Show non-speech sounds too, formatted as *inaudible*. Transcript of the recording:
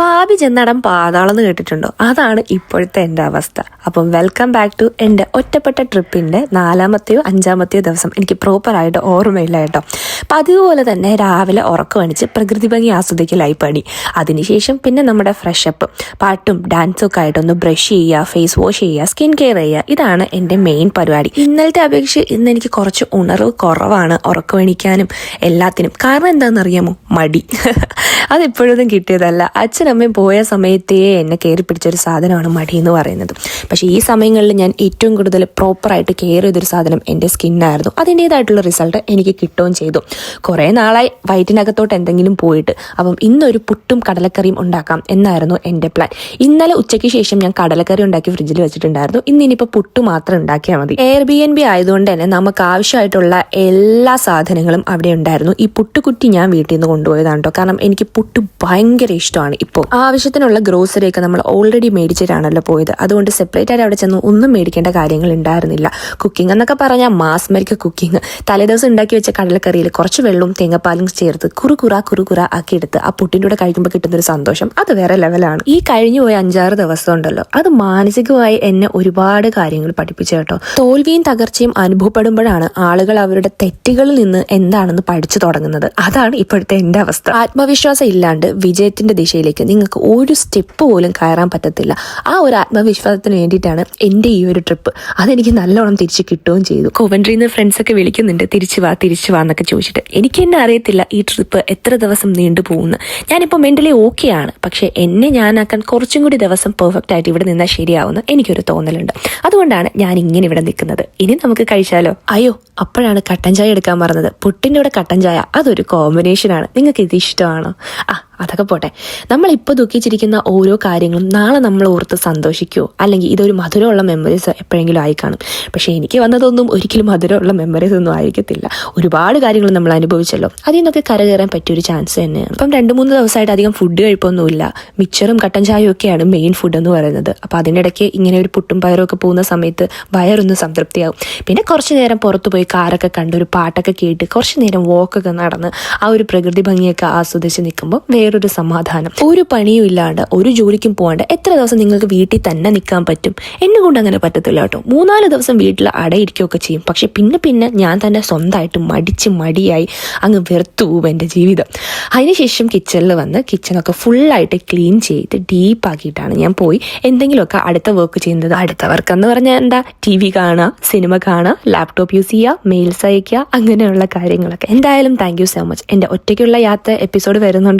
പാപി ചെന്നടം പാതാളം എന്ന് കേട്ടിട്ടുണ്ടോ? അതാണ് ഇപ്പോഴത്തെ എന്റെ അവസ്ഥ. അപ്പം വെൽക്കം ബാക്ക് ടു എന്റെ ഒറ്റപ്പെട്ട ട്രിപ്പിന്റെ നാലാമത്തെയോ അഞ്ചാമത്തെയോ ദിവസം എനിക്ക് പ്രോപ്പറായിട്ട് ഓർമ്മയില്ല കേട്ടോ. അപ്പം അതുപോലെ തന്നെ രാവിലെ ഉറക്കമണിച്ച് പ്രകൃതി ഭംഗി ആസ്വദിക്കലായി പണി. അതിനുശേഷം പിന്നെ നമ്മുടെ ഫ്രഷപ്പ് പാട്ടും ഡാൻസും ഒക്കെ ആയിട്ടൊന്ന് ബ്രഷ് ചെയ്യുക ഫേസ് വാഷ് ചെയ്യുക സ്കിൻ കെയർ ചെയ്യുക. ഇതാണ് എന്റെ മെയിൻ പരിപാടി. ഇന്നലത്തെ അപേക്ഷിച്ച് ഇന്ന് എനിക്ക് കുറച്ച് ഉണർവ് കുറവാണ് ഉറക്കം എണീക്കാനും എല്ലാത്തിനും. കാരണം എന്താണെന്നറിയാമോ? മടി. *laughs* അതിപ്പോഴൊന്നും കിട്ടിയതല്ല. അച്ഛനമ്മയും പോയ സമയത്തേ എന്നെ കയറി പിടിച്ചൊരു സാധനമാണ് മടി എന്ന് പറയുന്നത്. പക്ഷേ ഈ സമയങ്ങളിൽ ഞാൻ ഏറ്റവും കൂടുതൽ പ്രോപ്പറായിട്ട് കെയർ ചെയ്തൊരു സാധനം എന്റെ സ്കിന്നായിരുന്നു. അതിന്റേതായിട്ടുള്ള റിസൾട്ട് എനിക്ക് കിട്ടുകയും ചെയ്തു. കുറേ നാളായി വയറ്റിനകത്തോട്ട് എന്തെങ്കിലും പോയിട്ട് അപ്പം ഇന്നൊരു പുട്ടും കടലക്കറിയും ഉണ്ടാക്കാം എന്നായിരുന്നു എന്റെ പ്ലാൻ ഇന്നലെ ഉച്ചയ്ക്ക് ശേഷം ഞാൻ കടലക്കറി ഉണ്ടാക്കി ഫ്രിഡ്ജിൽ വെച്ചിട്ടുണ്ടായിരുന്നു. ഇന്ന് പുട്ട് മാത്രം ഉണ്ടാക്കിയാൽ മതി. എയർ ബി എൻ ബി ആയതുകൊണ്ട് തന്നെ നമുക്ക് ആവശ്യമായിട്ടുള്ള എല്ലാ സാധനങ്ങളും അവിടെ ഉണ്ടായിരുന്നു. ഈ പുട്ടുകുറ്റി ഞാൻ വീട്ടിൽ നിന്ന് കൊണ്ടുപോയതാണ് കേട്ടോ കാരണം എനിക്ക് പുട്ട് ഭയങ്കര ഇഷ്ടമാണ്. ഇപ്പോൾ ആവശ്യത്തിനുള്ള ഗ്രോസറി ഒക്കെ നമ്മൾ ഓൾറെഡി മേടിച്ചിട്ടാണല്ലോ പോയത്. അതുകൊണ്ട് സെപ്പറേറ്റ് ആയിട്ട് അവിടെ ചെന്ന് ഒന്നും മേടിക്കേണ്ട കാര്യങ്ങൾ ഉണ്ടായിരുന്നില്ല. കുക്കിംഗ് എന്നൊക്കെ പറഞ്ഞാൽ മാസ് മരിക്ക കുക്കിംഗ് തലേദിവസം ഉണ്ടാക്കി വെച്ച കടലക്കറിയിൽ കുറച്ച് വെള്ളവും തേങ്ങാപ്പാലും ചേർത്ത് കുറുകുറ കുറുകുറ ആക്കി എടുത്ത് ആ പുട്ടിന്റെ കൂടെ കഴിക്കുമ്പോൾ കിട്ടുന്ന ഒരു സന്തോഷം. അത് വേറെ ലെവലാണ് ഈ കഴിഞ്ഞു പോയ അഞ്ചാറ് ദിവസം ഉണ്ടല്ലോ. അത് മാനസികമായി എന്നെ ഒരുപാട് കാര്യങ്ങൾ പഠിപ്പിച്ചു കേട്ടോ. തോൽവിയും തകർച്ചയും അനുഭവപ്പെടുമ്പോഴാണ് ആളുകൾ അവരുടെ തെറ്റുകളിൽ നിന്ന് എന്താണെന്ന് പഠിച്ചു തുടങ്ങുന്നത്. അതാണ് ഇപ്പോഴത്തെ എന്റെ അവസ്ഥ. ആത്മവിശ്വാസം ഇല്ലാണ്ട് വിജയത്തിന്റെ ദിശയിലേക്ക് നിങ്ങൾക്ക് ഒരു സ്റ്റെപ്പ് പോലും കയറാൻ പറ്റത്തില്ല. ആ ഒരു ആത്മവിശ്വാസത്തിന് വേണ്ടിയിട്ടാണ് എന്റെ ഈ ഒരു ട്രിപ്പ് അതെനിക്ക് നല്ലോണം തിരിച്ച് കിട്ടുകയും ചെയ്തു. കോവൻട്രിയിൽ നിന്ന് ഫ്രണ്ട്സൊക്കെ വിളിക്കുന്നുണ്ട് തിരിച്ചു വാ തിരിച്ചു വാ എന്നൊക്കെ ചോദിച്ചിട്ട്. എനിക്ക് എന്നെ അറിയത്തില്ല ഈ ട്രിപ്പ് എത്ര ദിവസം നീണ്ടു പോകുന്നു. ഞാനിപ്പോൾ മെന്റലി ഓക്കെ ആണ്. പക്ഷേ എന്നെ ഞാനാക്കാൻ കുറച്ചും കൂടി ദിവസം പെർഫെക്റ്റ് ആയിട്ട് ഇവിടെ നിന്നാൽ ശരിയാവുമെന്ന് എനിക്കൊരു തോന്നലുണ്ട്. അതുകൊണ്ടാണ് ഞാൻ ഇങ്ങനെ ഇവിടെ നിൽക്കുന്നത്. ഇനി നമുക്ക് കഴിച്ചാലോ? അയ്യോ അപ്പോഴാണ് കട്ടൻ ചായ എടുക്കാൻ മറന്നത്. പുട്ടിന്റെ കൂടെ കട്ടൻ ചായ അതൊരു കോമ്പിനേഷനാണ് നിങ്ങൾക്ക് ഇത് ഇഷ്ടമാണോ? ആ അതൊക്കെ പോട്ടെ. നമ്മൾ ഇപ്പോൾ ദുഃഖിച്ചിരിക്കുന്ന ഓരോ കാര്യങ്ങളും നാളെ നമ്മൾ ഓർത്ത് സന്തോഷിക്കുമോ അല്ലെങ്കിൽ ഇതൊരു മധുരമുള്ള മെമ്മറീസ് എപ്പോഴെങ്കിലും ആയി കാണും. പക്ഷേ എനിക്ക് വന്നതൊന്നും ഒരിക്കലും മധുരമുള്ള മെമ്മറീസ് ഒന്നും ആയിരിക്കത്തില്ല. ഒരുപാട് കാര്യങ്ങൾ നമ്മൾ അനുഭവിച്ചല്ലോ. അതിൽ നിന്നൊക്കെ കരകയറാൻ പറ്റിയൊരു ചാൻസ് തന്നെയാണ്. അപ്പം രണ്ട് മൂന്ന് ദിവസമായിട്ട് അധികം ഫുഡ് കഴിപ്പൊന്നുമില്ല. മിച്ചറും കട്ടൻ ചായയും ഒക്കെയാണ് മെയിൻ ഫുഡ് എന്ന് പറയുന്നത്. അപ്പോൾ അതിനിടയ്ക്ക് ഇങ്ങനെ ഒരു പുട്ടും പയറും ഒക്കെ പോകുന്ന സമയത്ത് വയറൊന്ന് സംതൃപ്തിയാവും. പിന്നെ കുറച്ച് നേരം പുറത്ത് പോയി കാറൊക്കെ കണ്ട് ഒരു പാട്ടൊക്കെ കേട്ട് കുറച്ച് നേരം വോക്കൊക്കെ നടന്ന് ആ ഒരു പ്രകൃതി ഭംഗിയൊക്കെ ആസ്വദിച്ച് നിൽക്കുമ്പോൾ വേറൊരു സമാധാനം. ഒരു പണിയും ഇല്ലാണ്ട് ഒരു ജോലിക്കും പോകാണ്ട് എത്ര ദിവസം നിങ്ങൾക്ക് വീട്ടിൽ തന്നെ നിൽക്കാൻ പറ്റും? എന്നെ കൊണ്ട് അങ്ങനെ പറ്റത്തില്ല കേട്ടോ. മൂന്നാൽ ദിവസം വീട്ടിൽ അടയിരിക്കുകയൊക്കെ ചെയ്യും. പക്ഷെ പിന്നെ പിന്നെ ഞാൻ തന്നെ സ്വന്തമായിട്ട് മടിച്ച് മടിയായി അങ്ങ് വെറുത്തു പോവും എന്റെ ജീവിതം. അതിനുശേഷം കിച്ചണിൽ വന്ന് കിച്ചണൊക്കെ ഫുള്ളായിട്ട് ക്ലീൻ ചെയ്ത് ഡീപ്പാക്കിയിട്ടാണ് ഞാൻ പോയി. എന്തെങ്കിലുമൊക്കെ അടുത്ത വർക്ക് ചെയ്യുന്നത് അടുത്ത വർക്ക് എന്ന് പറഞ്ഞാൽ എന്താ? ടി വി കാണുക സിനിമ കാണുക ലാപ്ടോപ്പ് യൂസ് ചെയ്യുക മെയിൽസ് അയക്കുക അങ്ങനെയുള്ള കാര്യങ്ങളൊക്കെ. എന്തായാലും താങ്ക് സോ മച്ച് എന്റെ ഒറ്റയ്ക്കുള്ള യാത്ര എപ്പിസോഡ് വരുന്നുണ്ട്.